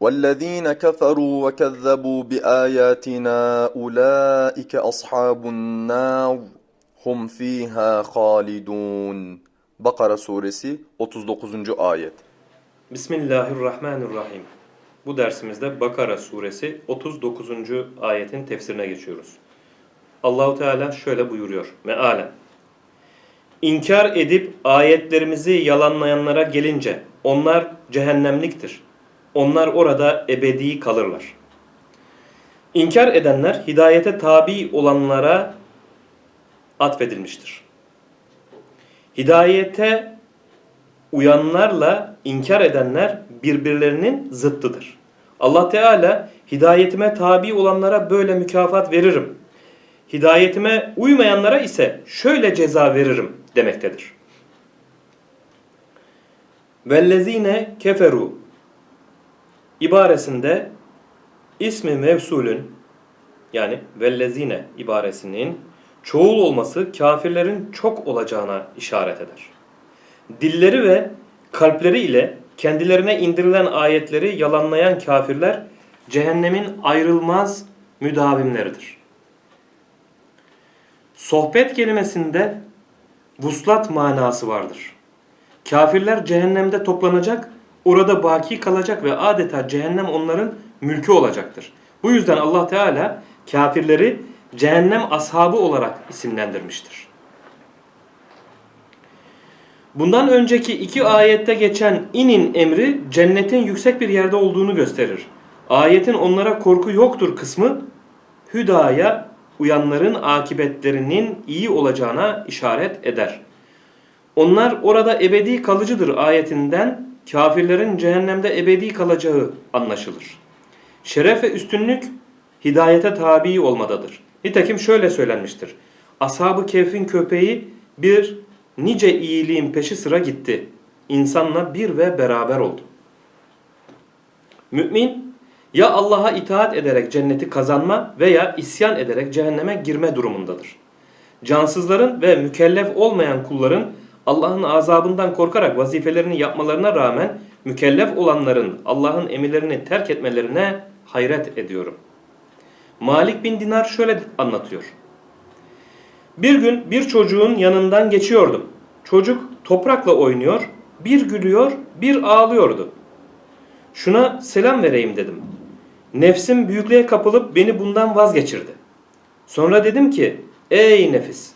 والذين كفروا وكذبوا بآياتنا أولئك أصحاب النار هم فيها خالدون Bakara suresi 39. ayet. Bismillahirrahmanirrahim. Bu dersimizde Bakara suresi 39. ayetin tefsirine geçiyoruz. Allahu Teala şöyle buyuruyor mealen. İnkar edip ayetlerimizi yalanlayanlara gelince onlar cehennemliktir. Onlar orada ebedi kalırlar. İnkar edenler hidayete tabi olanlara atfedilmiştir. Hidayete uyanlarla inkar edenler birbirlerinin zıttıdır. Allah Teala hidayetime tabi olanlara böyle mükafat veririm. Hidayetime uymayanlara ise şöyle ceza veririm demektedir. Vellezine keferu ibaresinde ismi mevsulün yani vellezine ibaresinin çoğul olması kafirlerin çok olacağına işaret eder. Dilleri ve kalpleri ile kendilerine indirilen ayetleri yalanlayan kafirler cehennemin ayrılmaz müdavimleridir. Sohbet kelimesinde vuslat manası vardır. Kafirler cehennemde toplanacak, orada baki kalacak ve adeta cehennem onların mülkü olacaktır. Bu yüzden Allah Teala kafirleri cehennem ashabı olarak isimlendirmiştir. Bundan önceki iki ayette geçen inin emri cennetin yüksek bir yerde olduğunu gösterir. Ayetin onlara korku yoktur kısmı hüdaya uyanların akibetlerinin iyi olacağına işaret eder. Onlar orada ebedi kalıcıdır ayetinden kafirlerin cehennemde ebedi kalacağı anlaşılır. Şeref ve üstünlük hidayete tabi olmadadır. Nitekim şöyle söylenmiştir. Ashab-ı Kehf'in köpeği bir nice iyiliğin peşi sıra gitti. İnsanla bir ve beraber oldu. Mümin ya Allah'a itaat ederek cenneti kazanma veya isyan ederek cehenneme girme durumundadır. Cansızların ve mükellef olmayan kulların Allah'ın azabından korkarak vazifelerini yapmalarına rağmen mükellef olanların Allah'ın emirlerini terk etmelerine hayret ediyorum. Malik bin Dinar şöyle anlatıyor. Bir gün bir çocuğun yanından geçiyordum. Çocuk toprakla oynuyor, bir gülüyor, bir ağlıyordu. Şuna selam vereyim dedim. Nefsim büyüklüğe kapılıp beni bundan vazgeçirdi. Sonra dedim ki, ey nefis!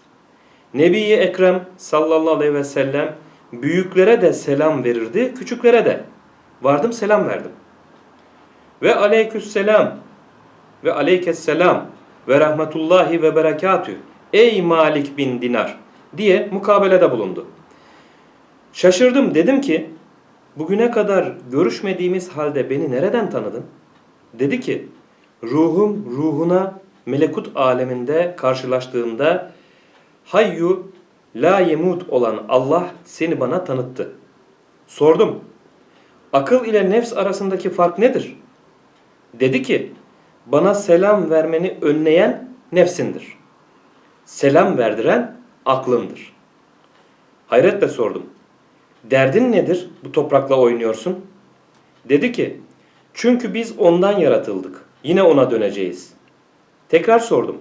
Nebi-i Ekrem sallallahu aleyhi ve sellem büyüklere de selam verirdi, küçüklere de. Vardım selam verdim. Ve aleyküsselam ve aleykesselam ve rahmetullahi ve berekatü. Ey Malik bin Dinar diye mukabelede bulundu. Şaşırdım dedim ki bugüne kadar görüşmediğimiz halde beni nereden tanıdın? Dedi ki ruhum ruhuna melekut aleminde karşılaştığımda hayyu la yemut olan Allah seni bana tanıttı. Sordum. Akıl ile nefs arasındaki fark nedir? Dedi ki bana selam vermeni önleyen nefsindir. Selam verdiren aklındır. Hayretle sordum. Derdin nedir bu toprakla oynuyorsun? Dedi ki çünkü biz ondan yaratıldık. Yine ona döneceğiz. Tekrar sordum.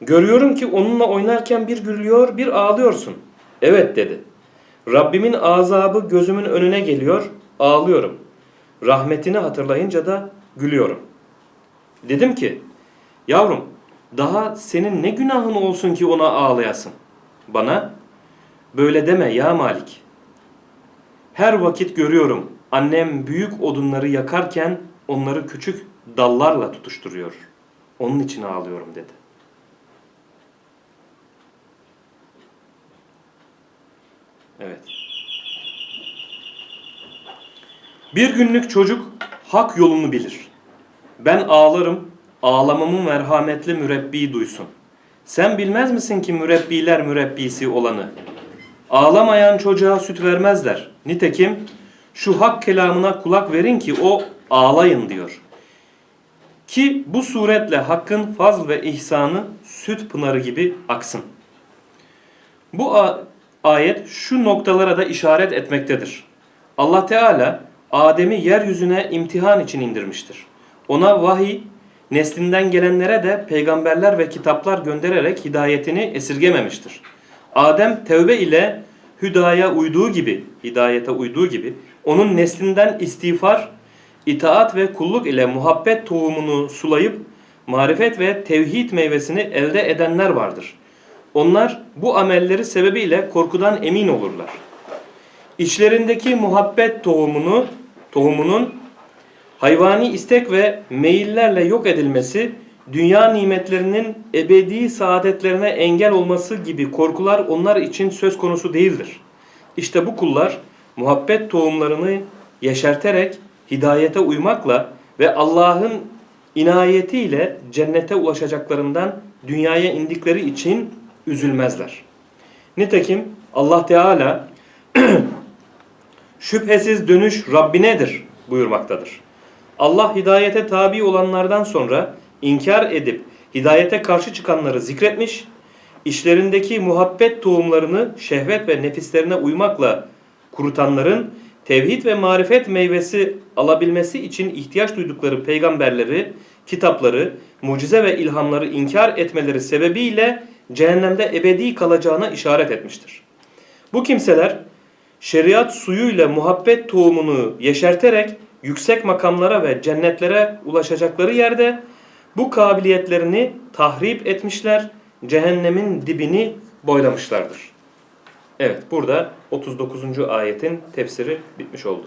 Görüyorum ki onunla oynarken bir gülüyor bir ağlıyorsun. Evet dedi. Rabbimin azabı gözümün önüne geliyor, ağlıyorum. Rahmetini hatırlayınca da gülüyorum. Dedim ki, yavrum daha senin ne günahın olsun ki ona ağlayasın? Bana, böyle deme ya Malik. Her vakit görüyorum annem büyük odunları yakarken onları küçük dallarla tutuşturuyor. Onun için ağlıyorum dedi. Evet. Bir günlük çocuk hak yolunu bilir. Ben ağlarım, ağlamamı merhametli mürebbi duysun. Sen bilmez misin ki mürebbiler mürebbisi olanı? Ağlamayan çocuğa süt vermezler. Nitekim şu hak kelamına kulak verin ki o ağlayın diyor. Ki bu suretle hakkın fazl ve ihsanı süt pınarı gibi aksın. Bu ayet şu noktalara da işaret etmektedir. Allah Teala Adem'i yeryüzüne imtihan için indirmiştir. Ona vahiy, neslinden gelenlere de peygamberler ve kitaplar göndererek hidayetini esirgememiştir. Adem tevbe ile hüdaya uyduğu gibi, hidayete uyduğu gibi, onun neslinden istiğfar, itaat ve kulluk ile muhabbet tohumunu sulayıp, marifet ve tevhid meyvesini elde edenler vardır. Onlar bu amelleri sebebiyle korkudan emin olurlar. İçlerindeki muhabbet tohumunu, tohumunun hayvani istek ve meyillerle yok edilmesi, dünya nimetlerinin ebedi saadetlerine engel olması gibi korkular onlar için söz konusu değildir. İşte bu kullar muhabbet tohumlarını yeşerterek hidayete uymakla ve Allah'ın inayetiyle cennete ulaşacaklarından dünyaya indikleri için üzülmezler. Nitekim Allah Teala şüphesiz dönüş Rabbinedir buyurmaktadır. Allah hidayete tabi olanlardan sonra inkar edip hidayete karşı çıkanları zikretmiş, işlerindeki muhabbet tohumlarını şehvet ve nefislerine uymakla kurutanların tevhid ve marifet meyvesi alabilmesi için ihtiyaç duydukları peygamberleri, kitapları, mucize ve ilhamları inkar etmeleri sebebiyle cehennemde ebedi kalacağına işaret etmiştir. Bu kimseler şeriat suyuyla muhabbet tohumunu yeşerterek yüksek makamlara ve cennetlere ulaşacakları yerde bu kabiliyetlerini tahrip etmişler, cehennemin dibini boylamışlardır. Evet burada 39. ayetin tefsiri bitmiş oldu.